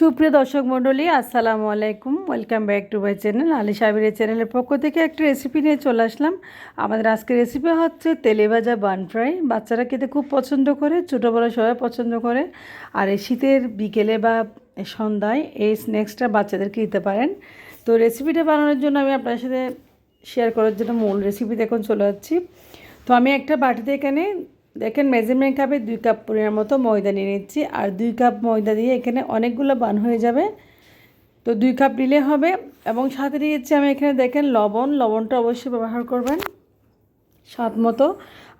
সুপ্রিয় দর্শক মণ্ডলী, আসসালামু আলাইকুম। Welcome back to my channel Ali সাবিরের চ্যানেলের পক্ষ থেকে একটা রেসিপি নিয়ে চলে আসলাম। আমাদের আজকের রেসিপি হচ্ছে তেলে ভাজা বান ফ্রাই বাচ্চারা খেতে খুব পছন্দ করে ছোটো বড়ো সবাই পছন্দ করে। আর এই শীতের বিকেলে বা সন্ধ্যায় এই স্ন্যাক্সটা বাচ্চাদেরকে দিতে পারেন। তো রেসিপিটা বানানোর জন্য আমি আপনার সাথে শেয়ার করার জন্য মূল রেসিপিতে এখন চলে যাচ্ছি। তো আমি একটা বাটিতে এখানে দেখেন মেজারমেন্ট কাপে দুই কাপ পরিমাণ মতো ময়দা নিয়ে নিচ্ছি। আর দুই কাপ ময়দা দিয়ে এখানে অনেকগুলো বান হয়ে যাবে। তো দুই কাপ নিলে হবে এবং সাথে দিয়েছি আমি এখানে দেখেন লবণ। লবণটা অবশ্যই ব্যবহার করবেন স্বাদ মতো।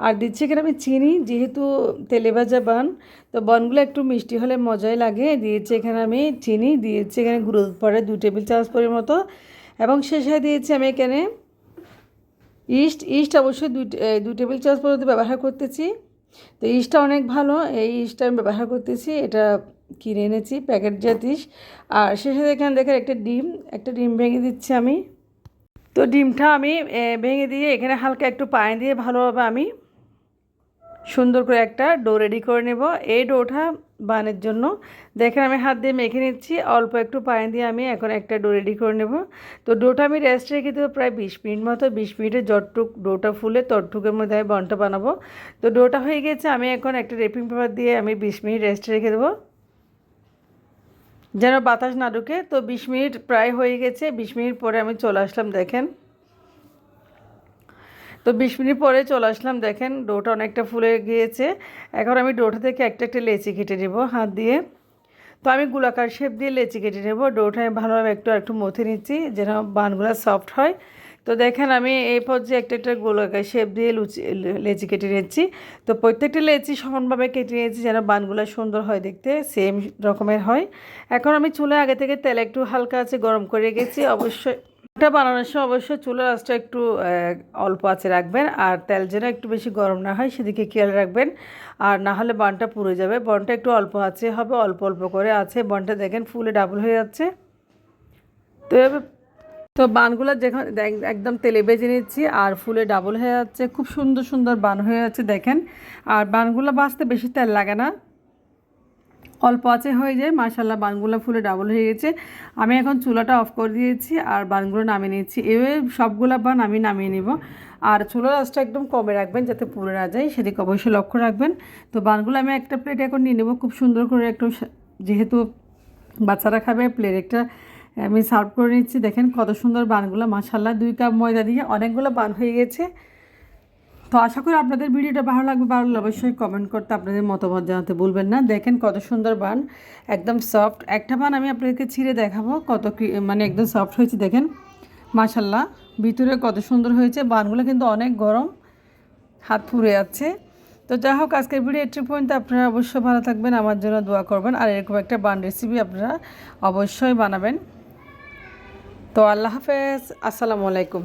আর দিচ্ছি এখানে আমি চিনি, যেহেতু তেলে ভাজা বান তো বনগুলো একটু মিষ্টি হলে মজাই লাগে। দিয়েছি এখানে আমি চিনি, দিয়েছি এখানে গুঁড়ো পরে দু টেবিল চামচ পরিমাণ মতো। এবং শেষে দিয়েছি আমি এখানে ইস্ট। ইস্ট অবশ্যই দুই দুই টেবিল চামচ পর্যন্ত ব্যবহার করতেছি। তো ইস্টটা অনেক ভালো, এই ইস্টটা আমি ব্যবহার করতেছি, এটা কিনে এনেছি, প্যাকেট জাতিস আর শেষে এখানে দেখেন একটা ডিম একটা ডিম ভেঙে দিচ্ছি আমি। তো ডিমটা আমি ভেঙে দিয়ে এখানে হালকা একটু পায়ে দিয়ে ভালোভাবে আমি সুন্দর করে একটা ডো রেডি করে নেব। এই ডোটা বানের জন্য। দেখেন আমি হাত দিয়ে মেখে নিচ্ছি। অল্প একটু পানি দিয়ে আমি এখন একটা ডো রেডি করে নেব। তো ডোটা আমি রেস্ট রেখে দেবো প্রায় বিশ মিনিট মতো। বিশ মিনিটে যতটুক ডোটা ফুলে ততটুকের মধ্যে আমি বনটা বানাবো। তো ডোটা হয়ে গেছে। আমি এখন একটা রেপিং পেপার দিয়ে আমি বিশ মিনিট রেস্ট রেখে দেবো। যেন বাতাস না ঢুকে। তো বিশ মিনিট প্রায় হয়ে গেছে। বিশ মিনিট পরে আমি চলে আসলাম, দেখেন। তো বিশ মিনিট পরে চলে আসলাম, দেখেন ডোটা অনেকটা ফুলে গিয়েছে। এখন আমি ডোটা থেকে একটা একটা লেচি কেটে নেব হাত দিয়ে। তো আমি গোলাকার শেপ দিয়ে লেচি কেটে নেব। ডোটা ভালোভাবে একটু একটু মথে নিচ্ছি যেন বানগুলো সফট হয়। তো দেখেন আমি এই পর্যায়ে একটা একটা গোলাকার শেপ দিয়ে লুচি লেচি কেটে নিচ্ছি। তো প্রত্যেকটা লেচি সমানভাবে কেটে নিয়েছি যেন বানগুলো সুন্দর হয় দেখতে সেম রকমের হয়। এখন আমি চুলে আগে থেকে তেল একটু হালকা আছে গরম করে গেছি অবশ্যই এটা বানানোর সময় অবশ্যই চুলার আঁচটা একটু অল্প আছে রাখবেন আর তেল যেন একটু বেশি গরম না হয় সেদিকে খেয়াল রাখবেন। আর না হলে বনটা পুড়ে যাবে। বনটা একটু অল্প আছে হবে, অল্প অল্প করে আছে বনটা দেখেন ফুলে ডাবল হয়ে যাচ্ছে। তো এভাবে, তো বানগুলো যেখানে একদম তেলে বেজে নিচ্ছি আর ফুলে ডাবল হয়ে যাচ্ছে। খুব সুন্দর সুন্দর বান হয়ে যাচ্ছে দেখেন। আর বানগুলো বাঁচতে বেশি তেল লাগে না। অল্প আছে হয়ে যায় মাশাল্লাহ বানগুলো ফুলে ডাবল হয়ে গেছে। আমি এখন চুলাটা অফ করে দিয়েছি আর বানগুলো নামিয়ে নিয়েছি। এভাবে সবগুলো বান আমি নামিয়ে নিব। আর চুলার আঁচটা একদম কমে রাখবেন যাতে পুড়ে না যায়, সেদিকে অবশ্যই লক্ষ্য রাখবেন। তো বানগুলো আমি একটা প্লেট এখন নিয়ে নেব, খুব সুন্দর করে একটু যেহেতু বাচ্চারা খাবে প্লেট একটা আমি সার্ভ করে নিচ্ছি। দেখেন কত সুন্দর বানগুলো মাশাল্লাহ দুই কাপ ময়দা দিয়ে অনেকগুলো বান হয়ে গেছে। তো আশা করি আপনাদের ভিডিওটা ভালো লাগবে, ভালো অবশ্যই কমেন্ট করতে আপনাদের মতামত জানাতে ভুলবেন না। দেখেন কত সুন্দর বান, একদম সফট একটা বান আমি আপনাদেরকে ছিঁড়ে দেখাবো, কত মানে একদম সফট হয়েছে, দেখেন। মাশাল্লাহ, ভিতরে কত সুন্দর হয়েছে। বানগুলো কিন্তু অনেক গরম, হাত ফুরে যাচ্ছে। তো যাই হোক, আজকের ভিডিও এট্রি পর্যন্ত। আপনারা অবশ্যই ভালো থাকবেন, আমার জন্য দোয়া করবেন। আর এরকম একটা বান রেসিপি আপনারা অবশ্যই বানাবেন। তো আল্লাহ হাফেজ, আসসালামু আলাইকুম।